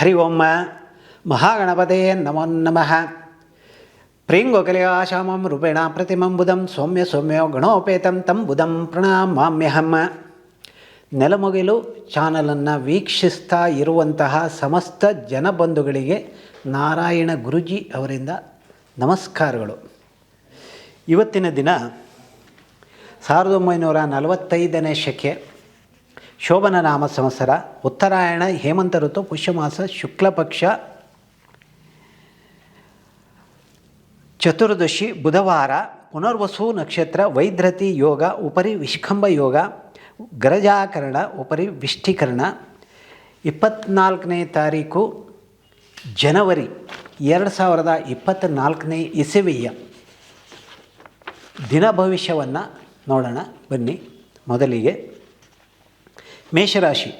ಹರಿ ಓಂ ಮಹಾಗಣಪತೆ ನಮೋ ನಮಃ. ಪ್ರಿಂಗೋಕಲಿಯಾಶಾಮಂ ರೂಪೇಣ ಪ್ರತಿಮಂ ಬುಧಂ ಸೌಮ್ಯ ಸೌಮ್ಯೋ ಗಣೋಪೇತಂ ತಂ ಬುಧಂ ಪ್ರಣಾಮಾಮ್ಯಹಂ. ನೆಲಮೊಗಿಲು ಚಾನಲನ್ನು ವೀಕ್ಷಿಸ್ತಾ ಇರುವಂತಹ ಸಮಸ್ತ ಜನಬಂಧುಗಳಿಗೆ ನಾರಾಯಣ ಗುರುಜಿ ಅವರಿಂದ ನಮಸ್ಕಾರಗಳು. ಇವತ್ತಿನ ದಿನ ಸಾವಿರದ ಒಂಬೈನೂರ ನಲವತ್ತೈದನೇ ಶಕೆ ಶೋಭನ ನಾಮ ಸಂವತ್ಸರ, ಉತ್ತರಾಯಣ, ಹೇಮಂತ ಋತು, ಪುಷ್ಯಮಾಸ, ಶುಕ್ಲಪಕ್ಷ, ಚತುರ್ದಶಿ, ಬುಧವಾರ, ಪುನರ್ವಸು ನಕ್ಷತ್ರ, ವೈದ್ರತಿ ಯೋಗ, ಉಪರಿ ವಿಷ್ಕಂಭ ಯೋಗ, ಗರಜಾಕರಣ, ಉಪರಿ ವಿಷ್ಠೀಕರಣ. ಇಪ್ಪತ್ನಾಲ್ಕನೇ ತಾರೀಕು, ಜನವರಿ, ಎರಡು ಸಾವಿರದ ಇಪ್ಪತ್ತ್ನಾಲ್ಕನೇ ಇಸವಿಯ ದಿನ ಭವಿಷ್ಯವನ್ನು ನೋಡೋಣ. ಬನ್ನಿ, ಮೊದಲಿಗೆ ಮೇಷರಾಶಿ.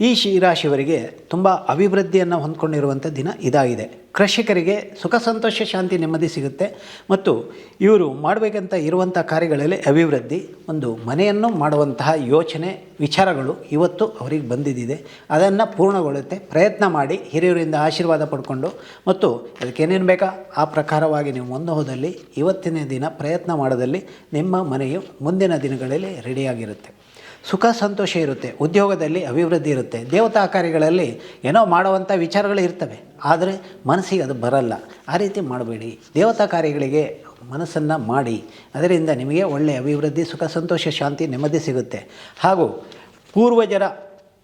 ಈ ಶಿ ರಾಶಿಯವರಿಗೆ ತುಂಬ ಅಭಿವೃದ್ಧಿಯನ್ನು ಹೊಂದ್ಕೊಂಡಿರುವಂಥ ದಿನ ಇದಾಗಿದೆ. ಕೃಷಿಕರಿಗೆ ಸುಖ, ಸಂತೋಷ, ಶಾಂತಿ ನೆಮ್ಮದಿ ಸಿಗುತ್ತೆ. ಮತ್ತು ಇವರು ಮಾಡಬೇಕಂತ ಇರುವಂಥ ಕಾರ್ಯಗಳಲ್ಲಿ ಅಭಿವೃದ್ಧಿ, ಒಂದು ಮನೆಯನ್ನು ಮಾಡುವಂತಹ ಯೋಚನೆ, ವಿಚಾರಗಳು ಇವತ್ತು ಅವರಿಗೆ ಬಂದಿದ್ದಿದೆ ಅದನ್ನು ಪೂರ್ಣಗೊಳ್ಳುತ್ತೆ. ಪ್ರಯತ್ನ ಮಾಡಿ ಹಿರಿಯರಿಂದ ಆಶೀರ್ವಾದ ಪಡ್ಕೊಂಡು ಮತ್ತು ಅದಕ್ಕೇನೇನು ಬೇಕಾ? ಆ ಪ್ರಕಾರವಾಗಿ ನೀವು ಮುಂದೆ ಹೋದಲ್ಲಿ ಇವತ್ತಿನ ದಿನ ಪ್ರಯತ್ನ ಮಾಡೋದಲ್ಲಿ ನಿಮ್ಮ ಮನೆಯು ಮುಂದಿನ ದಿನಗಳಲ್ಲಿ ರೆಡಿಯಾಗಿರುತ್ತೆ ಸುಖ, ಸಂತೋಷ ಇರುತ್ತೆ. ಉದ್ಯೋಗದಲ್ಲಿ ಅಭಿವೃದ್ಧಿ ಇರುತ್ತೆ. ದೇವತಾ ಕಾರ್ಯಗಳಲ್ಲಿ ಏನೋ ಮಾಡುವಂಥ ವಿಚಾರಗಳು ಇರ್ತವೆ. ಆದರೆ ಮನಸ್ಸಿಗೆ ಅದು ಬರಲ್ಲ. ಆ ರೀತಿ ಮಾಡಬೇಡಿ. ದೇವತಾ ಕಾರ್ಯಗಳಿಗೆ ಮನಸ್ಸನ್ನು ಮಾಡಿ. ಅದರಿಂದ ನಿಮಗೆ ಒಳ್ಳೆಯ ಅಭಿವೃದ್ಧಿ, ಸುಖ, ಸಂತೋಷ, ಶಾಂತಿ ನೆಮ್ಮದಿ ಸಿಗುತ್ತೆ. ಹಾಗೂ ಪೂರ್ವಜರ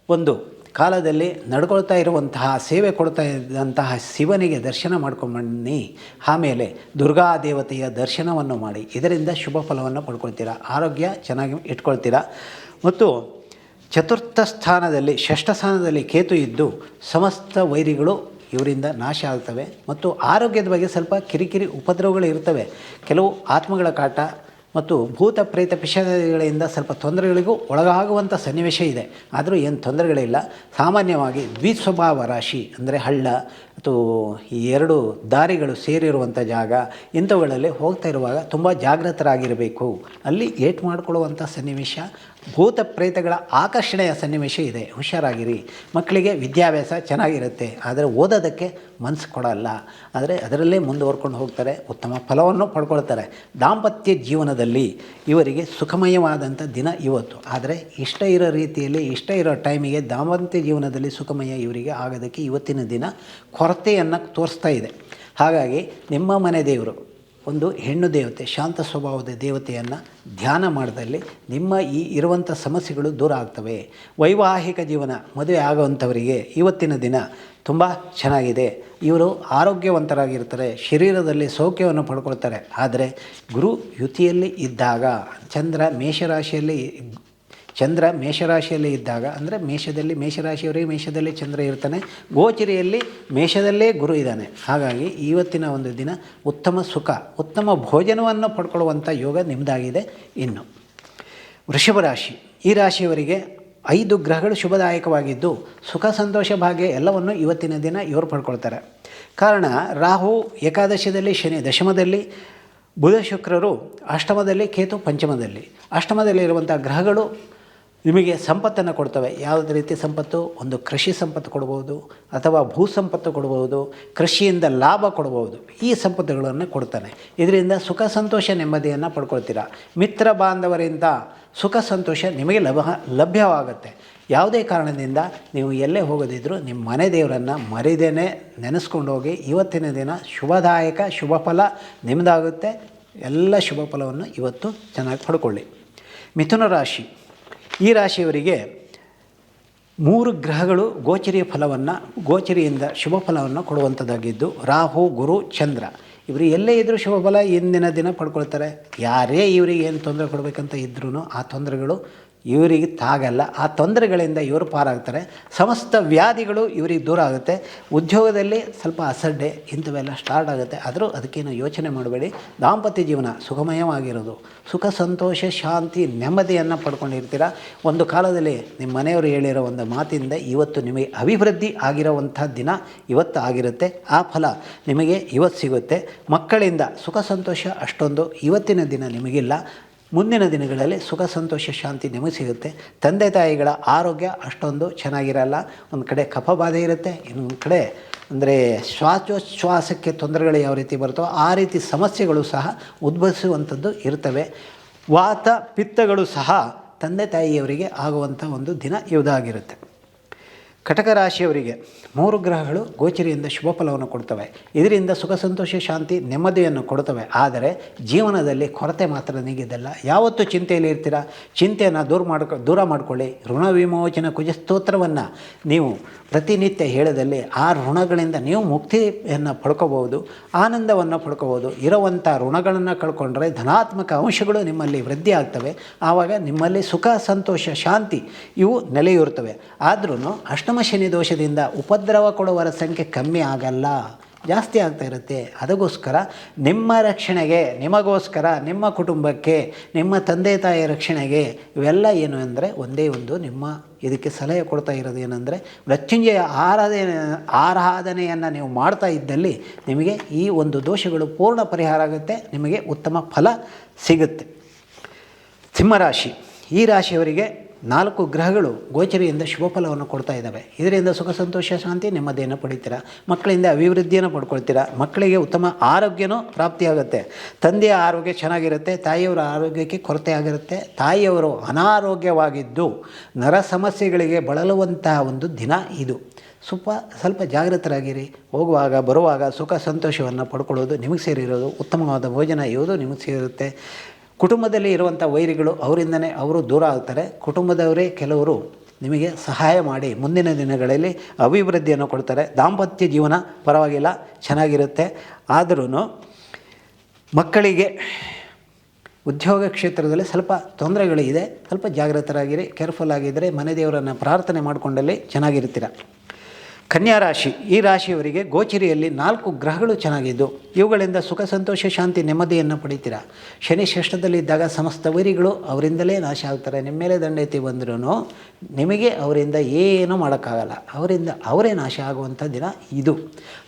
ಒಂದು ಕಾಲದಲ್ಲಿ ನಡ್ಕೊಳ್ತಾ ಇರುವಂತಹ, ಸೇವೆ ಕೊಡ್ತಾ ಇದ್ದಂತಹ ಶಿವನಿಗೆ ದರ್ಶನ ಮಾಡ್ಕೊಂಬನ್ನಿ. ಆಮೇಲೆ ದುರ್ಗಾ ದೇವತೆಯ ದರ್ಶನವನ್ನು ಮಾಡಿ. ಇದರಿಂದ ಶುಭ ಫಲವನ್ನು ಪಡ್ಕೊಳ್ತೀರಾ? ಆರೋಗ್ಯ ಚೆನ್ನಾಗಿ ಇಟ್ಕೊಳ್ತೀರಾ? ಮತ್ತು ಚತುರ್ಥ ಸ್ಥಾನದಲ್ಲಿ, ಷಷ್ಠ ಸ್ಥಾನದಲ್ಲಿ ಕೇತು ಇದ್ದು ಸಮಸ್ತ ವೈರಿಗಳು ಇವರಿಂದ ನಾಶ ಆಗ್ತವೆ ಮತ್ತು ಆರೋಗ್ಯದ ಬಗ್ಗೆ ಸ್ವಲ್ಪ ಕಿರಿಕಿರಿ ಉಪದ್ರವಗಳು ಇರ್ತವೆ. ಕೆಲವು ಆತ್ಮಗಳ ಕಾಟ ಮತ್ತು ಭೂತ ಪ್ರೇತ ಪಿಶಾದಿಗಳಿಂದ ಸ್ವಲ್ಪ ತೊಂದರೆಗಳಿಗೂ ಒಳಗಾಗುವಂಥ ಸನ್ನಿವೇಶ ಇದೆ. ಆದರೂ ಏನು ತೊಂದರೆಗಳಿಲ್ಲ. ಸಾಮಾನ್ಯವಾಗಿ ದ್ವಿಸ್ವಭಾವ ರಾಶಿ ಅಂದರೆ ಹಳ್ಳ ಅಥವಾ ಈ ಎರಡು ದಾರಿಗಳು ಸೇರಿರುವಂಥ ಜಾಗ ಇಂಥವುಗಳಲ್ಲಿ ಹೋಗ್ತಾ ಇರುವಾಗ ತುಂಬ ಜಾಗೃತರಾಗಿರಬೇಕು ಅಲ್ಲಿ ಏಟ್ ಮಾಡಿಕೊಳ್ಳುವಂಥ ಸನ್ನಿವೇಶ ಭೂತ ಪ್ರೇತಗಳ ಆಕರ್ಷಣೆಯ ಸನ್ನಿವೇಶ ಇದೆ. ಹುಷಾರಾಗಿರಿ. ಮಕ್ಕಳಿಗೆ ವಿದ್ಯಾಭ್ಯಾಸ ಚೆನ್ನಾಗಿರುತ್ತೆ. ಆದರೆ ಓದೋದಕ್ಕೆ ಮನಸ್ಸು ಕೊಡಲ್ಲ. ಆದರೆ ಅದರಲ್ಲೇ ಮುಂದುವರ್ಕೊಂಡು ಹೋಗ್ತಾರೆ. ಉತ್ತಮ ಫಲವನ್ನು ಪಡ್ಕೊಳ್ತಾರೆ. ದಾಂಪತ್ಯ ಜೀವನದಲ್ಲಿ ಇವರಿಗೆ ಸುಖಮಯವಾದಂಥ ದಿನ ಇವತ್ತು. ಆದರೆ ಇಷ್ಟ ಇರೋ ರೀತಿಯಲ್ಲಿ, ಇಷ್ಟ ಇರೋ ಟೈಮಿಗೆ ದಾಂಪತ್ಯ ಜೀವನದಲ್ಲಿ ಸುಖಮಯ ಇವರಿಗೆ ಆಗೋದಕ್ಕೆ ಇವತ್ತಿನ ದಿನ ಕೊರತೆಯನ್ನು ತೋರಿಸ್ತಾ ಇದೆ. ಹಾಗಾಗಿ ನಿಮ್ಮ ಮನೆ ದೇವರು ಒಂದು ಹೆಣ್ಣು ದೇವತೆ, ಶಾಂತ ಸ್ವಭಾವದ ದೇವತೆಯನ್ನು ಧ್ಯಾನ ಮಾಡಿದಲ್ಲಿ ನಿಮ್ಮ ಈ ಇರುವಂಥ ಸಮಸ್ಯೆಗಳು ದೂರ ಆಗ್ತವೆ. ವೈವಾಹಿಕ ಜೀವನ ಮದುವೆ ಆಗುವಂಥವರಿಗೆ ಇವತ್ತಿನ ದಿನ ತುಂಬ ಚೆನ್ನಾಗಿದೆ. ಇವರು ಆರೋಗ್ಯವಂತರಾಗಿರ್ತಾರೆ, ಶರೀರದಲ್ಲಿ ಸೌಖ್ಯವನ್ನು ಪಡ್ಕೊಳ್ತಾರೆ. ಆದರೆ ಗುರು ಯುತಿಯಲ್ಲಿ ಇದ್ದಾಗ, ಚಂದ್ರ ಮೇಷರಾಶಿಯಲ್ಲಿ ಚಂದ್ರ ಮೇಷರಾಶಿಯಲ್ಲಿ ಇದ್ದಾಗ, ಅಂದರೆ ಮೇಷದಲ್ಲಿ ಮೇಷರಾಶಿಯವರಿಗೆ ಮೇಷದಲ್ಲಿ ಚಂದ್ರ ಇರ್ತಾನೆ, ಗೋಚರಿಯಲ್ಲಿ ಮೇಷದಲ್ಲೇ ಗುರು ಇದ್ದಾನೆ. ಹಾಗಾಗಿ ಇವತ್ತಿನ ಒಂದು ದಿನ ಉತ್ತಮ ಸುಖ, ಉತ್ತಮ ಭೋಜನವನ್ನು ಪಡ್ಕೊಳ್ಳುವಂಥ ಯೋಗ ನಿಮ್ಮದಾಗಿದೆ ಇನ್ನು. ವೃಷಭ ರಾಶಿ, ಈ ರಾಶಿಯವರಿಗೆ ಐದು ಗ್ರಹಗಳು ಶುಭದಾಯಕವಾಗಿದ್ದು, ಸುಖ ಸಂತೋಷ ಭಾಗ್ಯ ಎಲ್ಲವನ್ನು ಇವತ್ತಿನ ದಿನ ಇವರು ಪಡ್ಕೊಳ್ತಾರೆ. ಕಾರಣ, ರಾಹು ಏಕಾದಶದಲ್ಲಿ, ಶನಿ ದಶಮದಲ್ಲಿ, ಬುಧ ಶುಕ್ರರು ಅಷ್ಟಮದಲ್ಲಿ, ಕೇತು ಪಂಚಮದಲ್ಲಿ. ಅಷ್ಟಮದಲ್ಲಿ ಇರುವಂಥ ಗ್ರಹಗಳು ನಿಮಗೆ ಸಂಪತ್ತನ್ನು ಕೊಡ್ತವೆ. ಯಾವುದೇ ರೀತಿ ಸಂಪತ್ತು? ಒಂದು ಕೃಷಿ ಸಂಪತ್ತು ಕೊಡ್ಬೋದು, ಅಥವಾ ಭೂ ಸಂಪತ್ತು ಕೊಡ್ಬೋದು, ಕೃಷಿಯಿಂದ ಲಾಭ ಕೊಡ್ಬೋದು. ಈ ಸಂಪತ್ತುಗಳನ್ನು ಕೊಡ್ತಾನೆ ಇದರಿಂದ ಸುಖ, ಸಂತೋಷ, ನೆಮ್ಮದಿಯನ್ನು ಪಡ್ಕೊಳ್ತೀರಾ. ಮಿತ್ರ ಬಾಂಧವರಿಂದ ಸುಖ, ಸಂತೋಷ ನಿಮಗೆ ಲಭ, ಲಭ್ಯವಾಗುತ್ತೆ. ಯಾವುದೇ ಕಾರಣದಿಂದ ನೀವು ಎಲ್ಲೇ ಹೋಗೋದಿದ್ರೂ ನಿಮ್ಮ ಮನೆ ದೇವರನ್ನು ಮರಿದೇನೆ ನೆನೆಸ್ಕೊಂಡು ಹೋಗಿ ಇವತ್ತಿನ ದಿನ ಶುಭದಾಯಕ ಶುಭ ಫಲ ನಿಮ್ಮದಾಗುತ್ತೆ ಎಲ್ಲ ಶುಭ ಫಲವನ್ನು ಇವತ್ತು ಚೆನ್ನಾಗಿ ಪಡ್ಕೊಳ್ಳಿ. ಮಿಥುನ ರಾಶಿ. ಈ ರಾಶಿಯವರಿಗೆ ಮೂರು ಗ್ರಹಗಳು ಗೋಚರಿಯ ಫಲವನ್ನು, ಗೋಚರಿಯಿಂದ ಶುಭ ಫಲವನ್ನು ಕೊಡುವಂಥದ್ದಾಗಿದ್ದು ರಾಹು, ಗುರು, ಚಂದ್ರ. ಇವರು ಎಲ್ಲೇ ಇದ್ದರೂ ಶುಭ ಫಲ ಇಂದಿನ ದಿನ ಪಡ್ಕೊಳ್ತಾರೆ. ಯಾರೇ ಇವರಿಗೆ ಏನು ತೊಂದರೆ ಕೊಡಬೇಕಂತ ಇದ್ರೂ ಆ ತೊಂದರೆಗಳು ಇವರಿಗೆ ತಾಗಲ್ಲ ಆ ತೊಂದರೆಗಳಿಂದ ಇವರು ಪಾರಾಗ್ತಾರೆ. ಸಮಸ್ತ ವ್ಯಾಧಿಗಳು ಇವರಿಗೆ ದೂರ ಆಗುತ್ತೆ. ಉದ್ಯೋಗದಲ್ಲಿ ಸ್ವಲ್ಪ ಅಸಡ್ಡೆ ಇಂಥವೆಲ್ಲ ಸ್ಟಾರ್ಟ್ ಆಗುತ್ತೆ. ಆದರೂ ಅದಕ್ಕೇನು ಯೋಚನೆ ಮಾಡಬೇಡಿ. ದಾಂಪತ್ಯ ಜೀವನ ಸುಖಮಯವಾಗಿರೋದು ಸುಖ, ಸಂತೋಷ, ಶಾಂತಿ, ನೆಮ್ಮದಿಯನ್ನು ಪಡ್ಕೊಂಡಿರ್ತೀರ. ಒಂದು ಕಾಲದಲ್ಲಿ ನಿಮ್ಮ ಮನೆಯವರು ಹೇಳಿರೋ ಒಂದು ಮಾತಿಂದ ಇವತ್ತು ನಿಮಗೆ ಅಭಿವೃದ್ಧಿ ಆಗಿರೋವಂಥ ದಿನ ಇವತ್ತು ಆಗಿರುತ್ತೆ. ಆ ಫಲ ನಿಮಗೆ ಇವತ್ತು ಸಿಗುತ್ತೆ. ಮಕ್ಕಳಿಂದ ಸುಖ, ಸಂತೋಷ ಅಷ್ಟೊಂದು ಇವತ್ತಿನ ದಿನ ನಿಮಗಿಲ್ಲ. ಮುಂದಿನ ದಿನಗಳಲ್ಲಿ ಸುಖ, ಸಂತೋಷ, ಶಾಂತಿ ನಿಮಗೆ ಸಿಗುತ್ತೆ. ತಂದೆ, ತಾಯಿಗಳ ಆರೋಗ್ಯ ಅಷ್ಟೊಂದು ಚೆನ್ನಾಗಿರಲ್ಲ. ಒಂದು ಕಡೆ ಕಫಬಾಧೆ ಇರುತ್ತೆ, ಇನ್ನೊಂದು ಕಡೆ ಅಂದರೆ ಶ್ವಾಸೋಚ್ಛ್ವಾಸಕ್ಕೆ ತೊಂದರೆಗಳು ಯಾವ ರೀತಿ ಬರುತ್ತೋ ಆ ರೀತಿ ಸಮಸ್ಯೆಗಳು ಸಹ ಉದ್ಭವಿಸುವಂಥದ್ದು ಇರ್ತವೆ. ವಾತ, ಪಿತ್ತಗಳು ಸಹ ತಂದೆ, ತಾಯಿಯವರಿಗೆ ಆಗುವಂಥ ಒಂದು ದಿನ ಇದಾಗಿರುತ್ತೆ. ಕಟಕ ರಾಶಿಯವರಿಗೆ ಮೂರು ಗ್ರಹಗಳು ಗೋಚರಿಯಿಂದ ಶುಭ ಫಲವನ್ನು ಕೊಡ್ತವೆ. ಇದರಿಂದ ಸುಖ, ಸಂತೋಷ, ಶಾಂತಿ ನೆಮ್ಮದಿಯನ್ನು ಕೊಡ್ತವೆ. ಆದರೆ ಜೀವನದಲ್ಲಿ ಕೊರತೆ ಮಾತ್ರ ನೀಗಿದ್ದಲ್ಲ ಯಾವತ್ತೂ ಚಿಂತೆಯಲ್ಲಿ ಇರ್ತೀರ? ಚಿಂತೆಯನ್ನು ದೂರ ಮಾಡ್ಕೊ, ದೂರ ಮಾಡಿಕೊಳ್ಳಿ. ಋಣ ವಿಮೋಚನ ಕುಜ ಸ್ತೋತ್ರವನ್ನು ನೀವು ಪ್ರತಿನಿತ್ಯ ಹೇಳದಲ್ಲಿ ಆ ಋಣಗಳಿಂದ ನೀವು ಮುಕ್ತಿಯನ್ನು ಪಡ್ಕೋಬೋದು ಆನಂದವನ್ನು ಪಡ್ಕೋಬೋದು ಇರುವಂಥ ಋಣಗಳನ್ನು ಕಳ್ಕೊಂಡ್ರೆ ಧನಾತ್ಮಕ ಅಂಶಗಳು ನಿಮ್ಮಲ್ಲಿ ವೃದ್ಧಿ ಆಗ್ತವೆ. ಆವಾಗ ನಿಮ್ಮಲ್ಲಿ ಸುಖ, ಸಂತೋಷ, ಶಾಂತಿ ಇವು ನೆಲೆಯೂರ್ತವೆ. ಆದ್ರೂ ಅಷ್ಟಮ ಶನಿ ದೋಷದಿಂದ ಉಪದ್ರವ ಕೊಡುವರ ಸಂಖ್ಯೆ ಕಮ್ಮಿ ಆಗಲ್ಲ. ಜಾಸ್ತಿ ಆಗ್ತಾ ಇರುತ್ತೆ. ಅದಕ್ಕೋಸ್ಕರ ನಿಮ್ಮ ರಕ್ಷಣೆಗೆ, ನಿಮಗೋಸ್ಕರ, ನಿಮ್ಮ ಕುಟುಂಬಕ್ಕೆ, ನಿಮ್ಮ ತಂದೆ ತಾಯಿಯ ರಕ್ಷಣೆಗೆ ಇವೆಲ್ಲ ಏನು ಅಂದರೆ ಒಂದೇ ಒಂದು ನಿಮ್ಮ ಇದಕ್ಕೆ ಸಲಹೆ ಕೊಡ್ತಾ ಇರೋದು ಏನಂದರೆ ಮೃತ್ಯುಂಜಯ ಆರಾಧನೆ, ಆರಾಧನೆಯನ್ನು ನೀವು ಮಾಡ್ತಾ ಇದ್ದಲ್ಲಿ ನಿಮಗೆ ಈ ಒಂದು ದೋಷಗಳು ಪೂರ್ಣ ಪರಿಹಾರ ಆಗುತ್ತೆ. ನಿಮಗೆ ಉತ್ತಮ ಫಲ ಸಿಗುತ್ತೆ. ಸಿಂಹರಾಶಿ. ಈ ರಾಶಿಯವರಿಗೆ ನಾಲ್ಕು ಗ್ರಹಗಳು ಗೋಚರಿಯಿಂದ ಶುಭ ಫಲವನ್ನು ಕೊಡ್ತಾ ಇದ್ದಾವೆ. ಇದರಿಂದ ಸುಖ, ಸಂತೋಷ, ಶಾಂತಿ ನೆಮ್ಮದಿಯನ್ನು ಪಡಿತೀರಾ. ಮಕ್ಕಳಿಂದ ಅಭಿವೃದ್ಧಿಯನ್ನು ಪಡ್ಕೊಳ್ತೀರಾ. ಮಕ್ಕಳಿಗೆ ಉತ್ತಮ ಆರೋಗ್ಯನೂ ಪ್ರಾಪ್ತಿಯಾಗುತ್ತೆ. ತಂದೆಯ ಆರೋಗ್ಯ ಚೆನ್ನಾಗಿರುತ್ತೆ, ತಾಯಿಯವರ ಆರೋಗ್ಯಕ್ಕೆ ಕೊರತೆ ಆಗಿರುತ್ತೆ ತಾಯಿಯವರು ಅನಾರೋಗ್ಯವಾಗಿದ್ದು ನರ ಸಮಸ್ಯೆಗಳಿಗೆ ಬಳಲುವಂತಹ ಒಂದು ದಿನ ಇದು. ಸ್ವಲ್ಪ ಸ್ವಲ್ಪ ಜಾಗೃತರಾಗಿರಿ. ಹೋಗುವಾಗ, ಬರುವಾಗ ಸುಖ, ಸಂತೋಷವನ್ನು ಪಡ್ಕೊಳ್ಳೋದು ನಿಮಗೆ ಸೇರಿರೋದು. ಉತ್ತಮವಾದ ಭೋಜನ ಇರೋದು ನಿಮಗೆ ಸೇರಿರುತ್ತೆ ಕುಟುಂಬದಲ್ಲಿ ಇರುವಂಥ ವೈರಿಗಳು ಅವರಿಂದನೇ ಅವರು ದೂರ ಆಗ್ತಾರೆ. ಕುಟುಂಬದವರೇ ಕೆಲವರು ನಿಮಗೆ ಸಹಾಯ ಮಾಡಿ ಮುಂದಿನ ದಿನಗಳಲ್ಲಿ ಅಭಿವೃದ್ಧಿಯನ್ನು ಕೊಡ್ತಾರೆ. ದಾಂಪತ್ಯ ಜೀವನ ಪರವಾಗಿಲ್ಲ, ಚೆನ್ನಾಗಿರುತ್ತೆ. ಆದರೂ ಮಕ್ಕಳಿಗೆ ಉದ್ಯೋಗ ಕ್ಷೇತ್ರದಲ್ಲಿ ಸ್ವಲ್ಪ ತೊಂದರೆಗಳಿದೆ. ಸ್ವಲ್ಪ ಜಾಗೃತರಾಗಿರಿ ಕೇರ್ಫುಲ್ ಆಗಿದ್ದರೆ ಮನೆ ದೇವರನ್ನು ಪ್ರಾರ್ಥನೆ ಮಾಡಿಕೊಂಡಲ್ಲಿ ಚೆನ್ನಾಗಿರ್ತೀರ. ಕನ್ಯಾ ರಾಶಿ, ಈ ರಾಶಿಯವರಿಗೆ ಗೋಚರಿಯಲ್ಲಿ ನಾಲ್ಕು ಗ್ರಹಗಳು ಚೆನ್ನಾಗಿದ್ದು, ಇವುಗಳಿಂದ ಸುಖ, ಸಂತೋಷ, ಶಾಂತಿ, ನೆಮ್ಮದಿಯನ್ನು ಪಡಿತೀರಾ? ಶನಿ ಷಷ್ಠದಲ್ಲಿದ್ದಾಗ ಸಮಸ್ತ ವೈರಿಗಳು ಅವರಿಂದಲೇ ನಾಶ ಆಗ್ತಾರೆ. ನಿಮ್ಮ ಮೇಲೆ ದಂಡೆತ್ತಿ ಬಂದ್ರೂ ನಿಮಗೆ ಅವರಿಂದ ಏನೂ ಮಾಡೋಕ್ಕಾಗಲ್ಲ. ಅವರಿಂದ ಅವರೇ ನಾಶ ಆಗುವಂಥ ದಿನ ಇದು.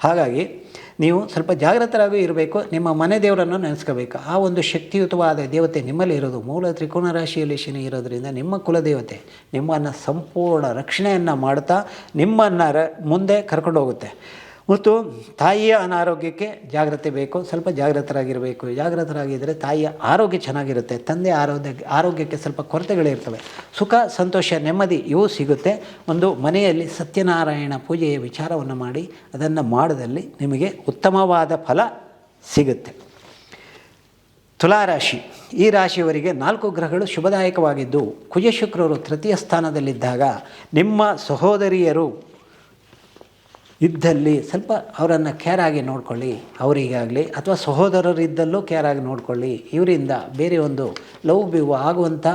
ಹಾಗಾಗಿ ನೀವು ಸ್ವಲ್ಪ ಜಾಗೃತರಾಗೂ ಇರಬೇಕು, ನಿಮ್ಮ ಮನೆ ದೇವರನ್ನು ನೆನೆಸ್ಕೋಬೇಕು. ಆ ಒಂದು ಶಕ್ತಿಯುತವಾದ ದೇವತೆ ನಿಮ್ಮಲ್ಲಿ ಇರೋದು. ಮೂಲ ತ್ರಿಕೋಣ ರಾಶಿಯಲ್ಲಿ ಶನಿ ಇರೋದರಿಂದ ನಿಮ್ಮ ಕುಲದೇವತೆ ನಿಮ್ಮನ್ನು ಸಂಪೂರ್ಣ ರಕ್ಷಣೆಯನ್ನು ಮಾಡ್ತಾ, ನಿಮ್ಮನ್ನು ಮುಂದೆ ಕರ್ಕೊಂಡು ಹೋಗುತ್ತೆ ಮತ್ತು ತಾಯಿಯ ಅನಾರೋಗ್ಯಕ್ಕೆ ಜಾಗ್ರತೆ ಬೇಕು, ಸ್ವಲ್ಪ ಜಾಗೃತರಾಗಿರಬೇಕು ಜಾಗೃತರಾಗಿದ್ದರೆ ತಾಯಿಯ ಆರೋಗ್ಯ ಚೆನ್ನಾಗಿರುತ್ತೆ, ತಂದೆ ಆರೋಗ್ಯ ಆರೋಗ್ಯಕ್ಕೆ ಸ್ವಲ್ಪ ಕೊರತೆಗಳಿರ್ತವೆ ಸುಖ, ಸಂತೋಷ, ನೆಮ್ಮದಿ ಇವು ಸಿಗುತ್ತೆ. ಒಂದು ಮನೆಯಲ್ಲಿ ಸತ್ಯನಾರಾಯಣ ಪೂಜೆಯ ವಿಚಾರವನ್ನು ಮಾಡಿ, ಅದನ್ನು ಮಾಡದಲ್ಲಿ ನಿಮಗೆ ಉತ್ತಮವಾದ ಫಲ ಸಿಗುತ್ತೆ. ತುಲಾರಾಶಿ. ಈ ರಾಶಿಯವರಿಗೆ ನಾಲ್ಕು ಗ್ರಹಗಳು ಶುಭದಾಯಕವಾಗಿದ್ದು, ಕುಜಶುಕ್ರರು ತೃತೀಯ ಸ್ಥಾನದಲ್ಲಿದ್ದಾಗ ನಿಮ್ಮ ಸಹೋದರಿಯರು ಇದ್ದಲ್ಲಿ ಸ್ವಲ್ಪ ಅವರನ್ನು ಕೇರಾಗಿ ನೋಡ್ಕೊಳ್ಳಿ. ಅವರಿಗಾಗಲಿ ಅಥವಾ ಸಹೋದರರಿದ್ದಲ್ಲೂ ಕೇರಾಗಿ ನೋಡ್ಕೊಳ್ಳಿ. ಇವರಿಂದ ಬೇರೆ ಒಂದು ಲವ್ ಬಿವ್ ಆಗುವಂಥ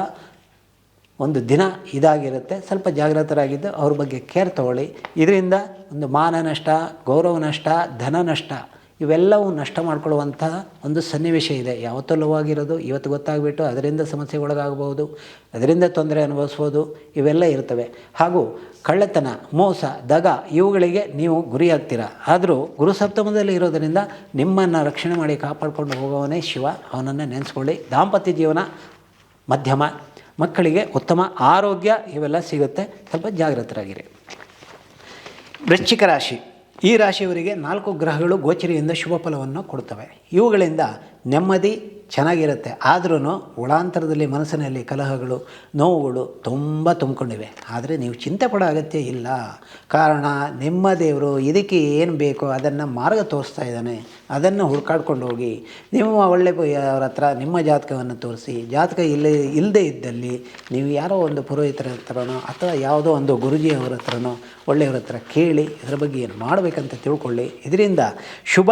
ಒಂದು ದಿನ ಇದಾಗಿರುತ್ತೆ. ಸ್ವಲ್ಪ ಜಾಗೃತರಾಗಿದ್ದು ಅವ್ರ ಬಗ್ಗೆ ಕೇರ್ ತಗೊಳ್ಳಿ. ಇದರಿಂದ ಒಂದು ಮಾನ ನಷ್ಟ, ಗೌರವ ನಷ್ಟ, ಧನ ನಷ್ಟ ಇವೆಲ್ಲವೂ ನಷ್ಟ ಮಾಡಿಕೊಳ್ಳುವಂಥ ಒಂದು ಸನ್ನಿವೇಶ ಇದೆ. ಯಾವತ್ತು ಲವಾಗಿರೋದು, ಇವತ್ತು ಗೊತ್ತಾಗ್ಬಿಟ್ಟು ಅದರಿಂದ ಸಮಸ್ಯೆ ಸಮಸ್ಯೆಗೊಳಗಾಗಬಹುದು ಅದರಿಂದ ತೊಂದರೆ ಅನುಭವಿಸ್ಬೋದು, ಇವೆಲ್ಲ ಇರ್ತವೆ. ಹಾಗೂ ಕಳ್ಳತನ, ಮೋಸ, ದಗ ಇವುಗಳಿಗೆ ನೀವು ಗುರಿಯಾಗ್ತೀರ? ಆದರೂ ಗುರು ಸಪ್ತಮದಲ್ಲಿ ಇರೋದರಿಂದ ನಿಮ್ಮನ್ನು ರಕ್ಷಣೆ ಮಾಡಿ ಕಾಪಾಡಿಕೊಂಡು ಹೋಗೋವನೇ ಶಿವ. ಅವನನ್ನು ನೆನೆಸ್ಕೊಳ್ಳಿ. ದಾಂಪತ್ಯ ಜೀವನ ಮಧ್ಯಮ. ಮಕ್ಕಳಿಗೆ ಉತ್ತಮ ಆರೋಗ್ಯ ಇವೆಲ್ಲ ಸಿಗುತ್ತೆ. ಸ್ವಲ್ಪ ಜಾಗೃತರಾಗಿರಿ ವೃಶ್ಚಿಕ ರಾಶಿ. ಈ ರಾಶಿಯವರಿಗೆ ನಾಲ್ಕು ಗ್ರಹಗಳು ಗೋಚರಿಯಿಂದ ಶುಭ ಫಲವನ್ನು ಕೊಡ್ತವೆ. ಇವುಗಳಿಂದ ನೆಮ್ಮದಿ ಚೆನ್ನಾಗಿರುತ್ತೆ. ಆದ್ರೂ ಒಳಾಂತರದಲ್ಲಿ ಮನಸ್ಸಿನಲ್ಲಿ ಕಲಹಗಳು, ನೋವುಗಳು ತುಂಬ ತುಂಬಿಕೊಂಡಿವೆ. ಆದರೆ ನೀವು ಚಿಂತೆ ಪಡೋ ಅಗತ್ಯ ಇಲ್ಲ. ಕಾರಣ ನಿಮ್ಮ ದೇವರು ಇದಕ್ಕೆ ಏನು ಬೇಕೋ ಅದನ್ನು ಮಾರ್ಗ ತೋರಿಸ್ತಾ ಇದ್ದಾನೆ. ಅದನ್ನು ಹುಡ್ಕಾಡ್ಕೊಂಡು ಹೋಗಿ, ನಿಮ್ಮ ಒಳ್ಳೆ ಅವ್ರ ಹತ್ರ ನಿಮ್ಮ ಜಾತಕವನ್ನು ತೋರಿಸಿ, ಜಾತಕ ಇಲ್ಲ ಇಲ್ಲದೇ ಇದ್ದಲ್ಲಿ ನೀವು ಯಾರೋ ಒಂದು ಪುರೋಹಿತರ ಹತ್ರನೋ ಅಥವಾ ಯಾವುದೋ ಒಂದು ಗುರುಜಿಯವರ ಹತ್ರನೋ ಒಳ್ಳೆಯವ್ರ ಹತ್ರ ಕೇಳಿ, ಇದರ ಬಗ್ಗೆ ಏನು ಮಾಡಬೇಕಂತ ತಿಳ್ಕೊಳ್ಳಿ. ಇದರಿಂದ ಶುಭ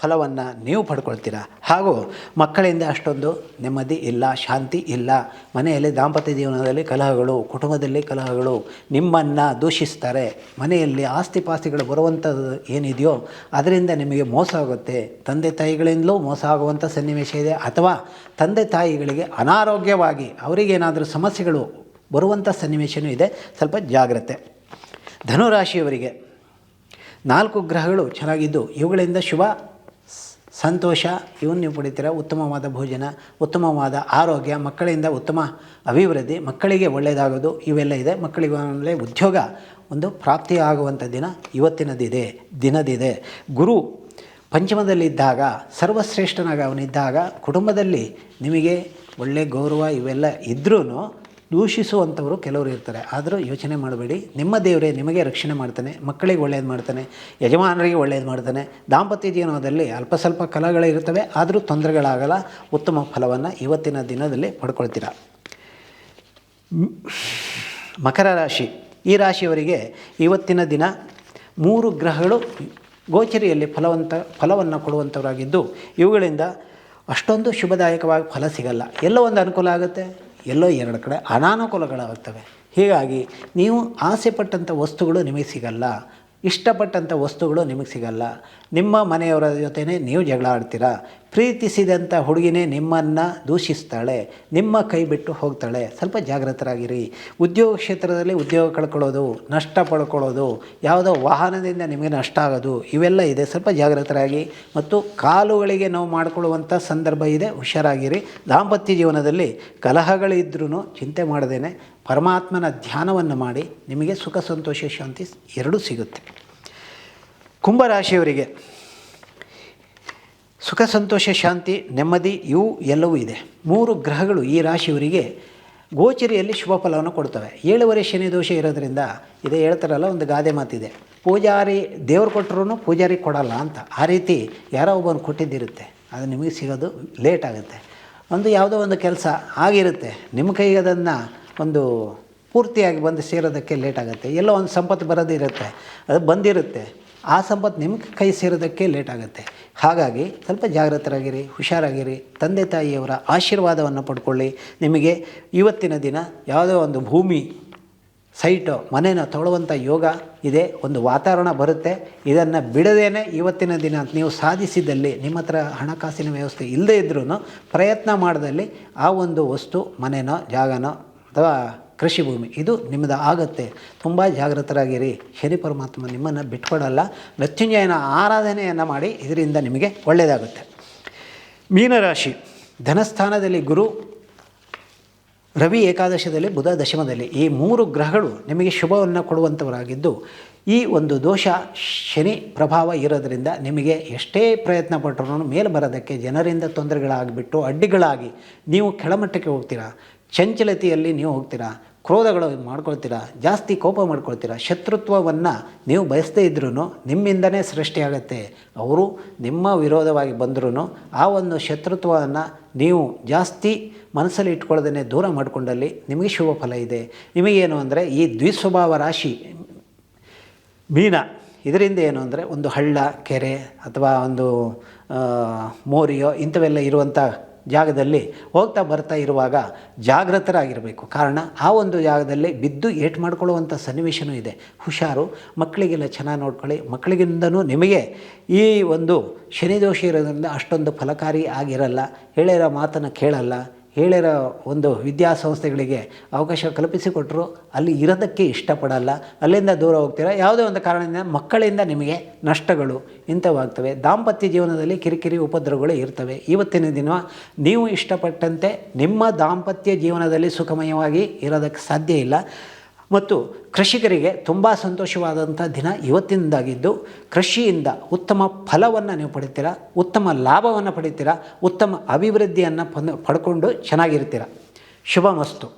ಫಲವನ್ನು ನೀವು ಪಡ್ಕೊಳ್ತೀರಾ? ಹಾಗೂ ಮಕ್ಕಳಿಂದ ಅಷ್ಟೊಂದು ನೆಮ್ಮದಿ ಇಲ್ಲ, ಶಾಂತಿ ಇಲ್ಲ. ಮನೆಯಲ್ಲಿ ದಾಂಪತ್ಯ ಜೀವನದಲ್ಲಿ ಕಲಹಗಳು, ಕುಟುಂಬದಲ್ಲಿ ಕಲಹಗಳು ನಿಮ್ಮನ್ನು ದೂಷಿಸ್ತಾರೆ. ಮನೆಯಲ್ಲಿ ಆಸ್ತಿ ಪಾಸ್ತಿಗಳು ಬರುವಂಥದ್ದು ಏನಿದೆಯೋ ಅದರಿಂದ ನಿಮಗೆ ಮೋಸ ಆಗುತ್ತೆ. ತಂದೆ ತಾಯಿಗಳಿಂದಲೂ ಮೋಸ ಆಗುವಂಥ ಸನ್ನಿವೇಶ ಇದೆ. ಅಥವಾ ತಂದೆ ತಾಯಿಗಳಿಗೆ ಅನಾರೋಗ್ಯವಾಗಿ ಅವರಿಗೇನಾದರೂ ಸಮಸ್ಯೆಗಳು ಬರುವಂಥ ಸನ್ನಿವೇಶನೂ ಇದೆ. ಸ್ವಲ್ಪ ಜಾಗ್ರತೆ. ಧನುರಾಶಿಯವರಿಗೆ ನಾಲ್ಕು ಗ್ರಹಗಳು ಚೆನ್ನಾಗಿದ್ದು ಇವುಗಳಿಂದ ಶುಭ ಸಂತೋಷ ಇವನ್ನ ನೀವು ಪಡಿತೀರ ಉತ್ತಮವಾದ ಭೋಜನ, ಉತ್ತಮವಾದ ಆರೋಗ್ಯ, ಮಕ್ಕಳಿಂದ ಉತ್ತಮ ಅಭಿವೃದ್ಧಿ, ಮಕ್ಕಳಿಗೆ ಒಳ್ಳೆಯದಾಗೋದು ಇವೆಲ್ಲ ಇದೆ. ಮಕ್ಕಳಿಗೆ ಉದ್ಯೋಗ, ಒಂದು ಪ್ರಾಪ್ತಿಯಾಗುವಂಥ ದಿನ ಇವತ್ತಿನದಿದೆ, ದಿನದಿದೆ. ಗುರು ಪಂಚಮದಲ್ಲಿದ್ದಾಗ, ಸರ್ವಶ್ರೇಷ್ಠನಾಗ ಅವನಿದ್ದಾಗ, ಕುಟುಂಬದಲ್ಲಿ ನಿಮಗೆ ಒಳ್ಳೆಯ ಗೌರವ ಇವೆಲ್ಲ ಇದ್ರೂ ದೂಷಿಸುವಂಥವರು ಕೆಲವರು ಇರ್ತಾರೆ. ಆದರೂ ಯೋಚನೆ ಮಾಡಬೇಡಿ. ನಿಮ್ಮ ದೇವರೇ ನಿಮಗೆ ರಕ್ಷಣೆ ಮಾಡ್ತಾನೆ. ಮಕ್ಕಳಿಗೆ ಒಳ್ಳೆಯದು ಮಾಡ್ತಾನೆ. ಯಜಮಾನರಿಗೆ ಒಳ್ಳೆಯದು ಮಾಡ್ತಾನೆ. ದಾಂಪತ್ಯ ಜೀವನದಲ್ಲಿ ಅಲ್ಪ ಸ್ವಲ್ಪ ಕಲಗಳಿರ್ತವೆ ಆದರೂ ತೊಂದರೆಗಳಾಗಲ್ಲ. ಉತ್ತಮ ಫಲವನ್ನು ಇವತ್ತಿನ ದಿನದಲ್ಲಿ ಪಡ್ಕೊಳ್ತೀರ? ಮಕರ ರಾಶಿ. ಈ ರಾಶಿಯವರಿಗೆ ಇವತ್ತಿನ ದಿನ ಮೂರು ಗ್ರಹಗಳು ಗೋಚರಿಯಲ್ಲಿ ಫಲವಂತ, ಫಲವನ್ನು ಕೊಡುವಂಥವರಾಗಿದ್ದು ಇವುಗಳಿಂದ ಅಷ್ಟೊಂದು ಶುಭದಾಯಕವಾಗಿ ಫಲ ಸಿಗಲ್ಲ. ಎಲ್ಲೋ ಒಂದು ಅನುಕೂಲ ಆಗುತ್ತೆ. ಎಲ್ಲೋ ಎರಡು ಕಡೆ ಅನಾನುಕೂಲಗಳಾಗುತ್ತವೆ. ಹೀಗಾಗಿ ನೀವು ಆಸೆ ಪಟ್ಟಂಥ ವಸ್ತುಗಳು ನಿಮಗೆ ಸಿಗಲ್ಲ, ಇಷ್ಟಪಟ್ಟಂಥ ವಸ್ತುಗಳು ನಿಮಗೆ ಸಿಗಲ್ಲ. ನಿಮ್ಮ ಮನೆಯವರ ಜೊತೆಯೇ ನೀವು ಜಗಳ ಆಡ್ತೀರಾ? ಪ್ರೀತಿಸಿದಂಥ ಹುಡುಗಿನೇ ನಿಮ್ಮನ್ನು ದೂಷಿಸ್ತಾಳೆ, ನಿಮ್ಮ ಕೈ ಬಿಟ್ಟು ಹೋಗ್ತಾಳೆ. ಸ್ವಲ್ಪ ಜಾಗೃತರಾಗಿರಿ ಉದ್ಯೋಗ ಕ್ಷೇತ್ರದಲ್ಲಿ ಉದ್ಯೋಗ ಕಳ್ಕೊಳ್ಳೋದು, ನಷ್ಟ ಪಡ್ಕೊಳ್ಳೋದು, ಯಾವುದೋ ವಾಹನದಿಂದ ನಿಮಗೆ ನಷ್ಟ ಆಗೋದು, ಇವೆಲ್ಲ ಇದೆ. ಸ್ವಲ್ಪ ಜಾಗೃತರಾಗಿ ಮತ್ತು ಕಾಲುಗಳಿಗೆ ನೋವು ಮಾಡಿಕೊಳ್ಳುವಂಥ ಸಂದರ್ಭ ಇದೆ. ಹುಷಾರಾಗಿರಿ. ದಾಂಪತ್ಯ ಜೀವನದಲ್ಲಿ ಕಲಹಗಳಿದ್ರೂ ಚಿಂತೆ ಮಾಡದೇನೆ. ಪರಮಾತ್ಮನ ಧ್ಯಾನವನ್ನು ಮಾಡಿ ನಿಮಗೆ ಸುಖ, ಸಂತೋಷ, ಶಾಂತಿ ಎರಡೂ ಸಿಗುತ್ತೆ. ಕುಂಭರಾಶಿಯವರಿಗೆ ಸುಖ, ಸಂತೋಷ, ಶಾಂತಿ, ನೆಮ್ಮದಿ ಇವು ಎಲ್ಲವೂ ಇದೆ. ಮೂರು ಗ್ರಹಗಳು ಈ ರಾಶಿಯವರಿಗೆ ಗೋಚರಿಯಲ್ಲಿ ಶುಭ ಫಲವನ್ನು ಕೊಡ್ತವೆ. ಏಳುವರೆ ಶನಿ ದೋಷ ಇರೋದ್ರಿಂದ ಇದೇ ಹೇಳ್ತಾರಲ್ಲ, ಒಂದು ಗಾದೆ ಮಾತಿದೆ. ಪೂಜಾರಿ ದೇವ್ರು ಕೊಟ್ಟರು ಪೂಜಾರಿ ಕೊಡಲ್ಲ ಅಂತ. ಆ ರೀತಿ ಯಾರೋ ಒಬ್ಬನು ಕೊಟ್ಟಿದ್ದಿರುತ್ತೆ. ಅದು ನಿಮಗೆ ಸಿಗೋದು ಲೇಟ್ ಆಗುತ್ತೆ. ಒಂದು ಯಾವುದೋ ಒಂದು ಕೆಲಸ ಆಗಿರುತ್ತೆ. ನಿಮ್ಮ ಕೈಗೆ ಅದನ್ನು ಒಂದು ಪೂರ್ತಿಯಾಗಿ ಬಂದು ಸೇರೋದಕ್ಕೆ ಲೇಟ್ ಆಗುತ್ತೆ. ಎಲ್ಲೋ ಒಂದು ಸಂಪತ್ತು ಬರೋದಿರುತ್ತೆ ಅದು ಬಂದಿರುತ್ತೆ. ಆ ಸಂಪತ್ತು ನಿಮಗೆ ಕೈ ಸೇರೋದಕ್ಕೆ ಲೇಟ್ ಆಗುತ್ತೆ. ಹಾಗಾಗಿ ಸ್ವಲ್ಪ ಜಾಗೃತರಾಗಿರಿ ಹುಷಾರಾಗಿರಿ. ತಂದೆ ತಾಯಿಯವರ ಆಶೀರ್ವಾದವನ್ನು ಪಡ್ಕೊಳ್ಳಿ. ನಿಮಗೆ ಇವತ್ತಿನ ದಿನ ಯಾವುದೋ ಒಂದು ಭೂಮಿ ಸೈಟು ಮನೇನ ತೊಳುವಂಥ ಯೋಗ ಇದೆ, ಒಂದು ವಾತಾವರಣ ಬರುತ್ತೆ. ಇದನ್ನು ಬಿಡದೇನೆ ಇವತ್ತಿನ ದಿನ ನೀವು ಸಾಧಿಸಿದಲ್ಲಿ ನಿಮ್ಮ ಹತ್ರ ಹಣಕಾಸಿನ ವ್ಯವಸ್ಥೆ ಇಲ್ಲದೇ ಇದ್ರೂ ಪ್ರಯತ್ನ ಮಾಡಿದಲ್ಲಿ ಆ ಒಂದು ವಸ್ತು, ಮನೇನೋ, ಜಾಗನೋ ಅಥವಾ ಕೃಷಿ ಭೂಮಿ. ಇದು ನಿಮ್ಮದು ಆಗುತ್ತೆ. ತುಂಬ ಜಾಗೃತರಾಗಿರಿ. ಶನಿ ಪರಮಾತ್ಮ ನಿಮ್ಮನ್ನು ಬಿಟ್ಕೊಡಲ್ಲ. ಮೃತ್ಯುಂಜಯನ ಆರಾಧನೆಯನ್ನು ಮಾಡಿ ಇದರಿಂದ ನಿಮಗೆ ಒಳ್ಳೆಯದಾಗುತ್ತೆ ಮೀನರಾಶಿ. ಧನಸ್ಥಾನದಲ್ಲಿ ಗುರು, ರವಿ ಏಕಾದಶದಲ್ಲಿ ಬುಧ ದಶಮದಲ್ಲಿ ಈ ಮೂರು ಗ್ರಹಗಳು ನಿಮಗೆ ಶುಭವನ್ನು ಕೊಡುವಂಥವರಾಗಿದ್ದು ಈ ಒಂದು ದೋಷ ಶನಿ ಪ್ರಭಾವ ಇರೋದರಿಂದ ನಿಮಗೆ ಎಷ್ಟೇ ಪ್ರಯತ್ನ ಪಟ್ಟರೂ ಮೇಲೆ ಬರೋದಕ್ಕೆ ಜನರಿಂದ ತೊಂದರೆಗಳಾಗಿಬಿಟ್ಟು ಅಡ್ಡಿಗಳಾಗಿ ನೀವು ಕೆಳಮಟ್ಟಕ್ಕೆ ಹೋಗ್ತೀರಾ. ಚಂಚಲತೆಯಲ್ಲಿ ನೀವು ಹೋಗ್ತೀರಾ? ಕ್ರೋಧಗಳು ಮಾಡ್ಕೊಳ್ತೀರಾ? ಜಾಸ್ತಿ ಕೋಪ ಮಾಡ್ಕೊಳ್ತೀರಾ? ಶತ್ರುತ್ವವನ್ನು ನೀವು ಬಯಸದೇ ಇದ್ರೂ ನಿಮ್ಮಿಂದನೇ ಸೃಷ್ಟಿಯಾಗತ್ತೆ ಅವರು ನಿಮ್ಮ ವಿರೋಧವಾಗಿ ಬಂದರೂ ಆ ಒಂದು ಶತ್ರುತ್ವವನ್ನು ನೀವು ಜಾಸ್ತಿ ಮನಸ್ಸಲ್ಲಿ ಇಟ್ಕೊಳ್ಳೋದನ್ನೇ ದೂರ ಮಾಡಿಕೊಂಡಲ್ಲಿ ನಿಮಗೆ ಶುಭ ಫಲ ಇದೆ. ನಿಮಗೇನು ಅಂದರೆ ಈ ದ್ವಿಸ್ವಭಾವ ರಾಶಿ, ಮೀನ, ಇದರಿಂದ ಏನು ಅಂದರೆ ಒಂದು ಹಳ್ಳ, ಕೆರೆ ಅಥವಾ ಒಂದು ಮೋರಿಯೋ ಇಂಥವೆಲ್ಲ ಇರುವಂಥ ಜಾಗದಲ್ಲಿ ಹೋಗ್ತಾ ಬರ್ತಾ ಇರುವಾಗ ಜಾಗೃತರಾಗಿರಬೇಕು ಕಾರಣ ಆ ಒಂದು ಜಾಗದಲ್ಲಿ ಬಿದ್ದು ಏಟು ಮಾಡ್ಕೊಳ್ಳುವಂಥ ಸನ್ನಿವೇಶನೂ ಇದೆ. ಹುಷಾರು, ಮಕ್ಕಳಿಗೆಲ್ಲ ಚೆನ್ನಾಗಿ ನೋಡ್ಕೊಳ್ಳಿ. ಮಕ್ಕಳಿಗಿಂದನೂ ನಿಮಗೆ ಈ ಒಂದು ಶನಿದೋಷ ಇರೋದ್ರಿಂದ ಅಷ್ಟೊಂದು ಫಲಕಾರಿ ಆಗಿರಲ್ಲ. ಹೇಳಿರೋ ಮಾತನ್ನು ಕೇಳಲ್ಲ. ಹೇಳಿರೋ ಒಂದು ವಿದ್ಯಾಸಂಸ್ಥೆಗಳಿಗೆ ಅವಕಾಶ ಕಲ್ಪಿಸಿಕೊಟ್ಟರು ಅಲ್ಲಿ ಇರೋದಕ್ಕೆ ಇಷ್ಟಪಡಲ್ಲ. ಅಲ್ಲಿಂದ ದೂರ ಹೋಗ್ತೀರಾ? ಯಾವುದೇ ಒಂದು ಕಾರಣದಿಂದ ಮಕ್ಕಳಿಂದ ನಿಮಗೆ ನಷ್ಟಗಳು ಇಂಥವಾಗ್ತವೆ. ದಾಂಪತ್ಯ ಜೀವನದಲ್ಲಿ ಕಿರಿಕಿರಿ ಉಪದ್ರವಗಳು ಇರ್ತವೆ. ಇವತ್ತಿನ ದಿನ ನೀವು ಇಷ್ಟಪಟ್ಟಂತೆ ನಿಮ್ಮ ದಾಂಪತ್ಯ ಜೀವನದಲ್ಲಿ ಸುಖಮಯವಾಗಿ ಇರೋದಕ್ಕೆ ಸಾಧ್ಯ ಇಲ್ಲ. ಮತ್ತು ಕೃಷಿಕರಿಗೆ ತುಂಬ ಸಂತೋಷವಾದಂಥ ದಿನ ಇವತ್ತಿನದಾಗಿದ್ದು, ಕೃಷಿಯಿಂದ ಉತ್ತಮ ಫಲವನ್ನು ನೀವು ಪಡಿತೀರ, ಉತ್ತಮ ಲಾಭವನ್ನು ಪಡಿತೀರ, ಉತ್ತಮ ಅಭಿವೃದ್ಧಿಯನ್ನು ಪಡ್ಕೊಂಡು ಚೆನ್ನಾಗಿರ್ತೀರ. ಶುಭ ಮಸ್ತು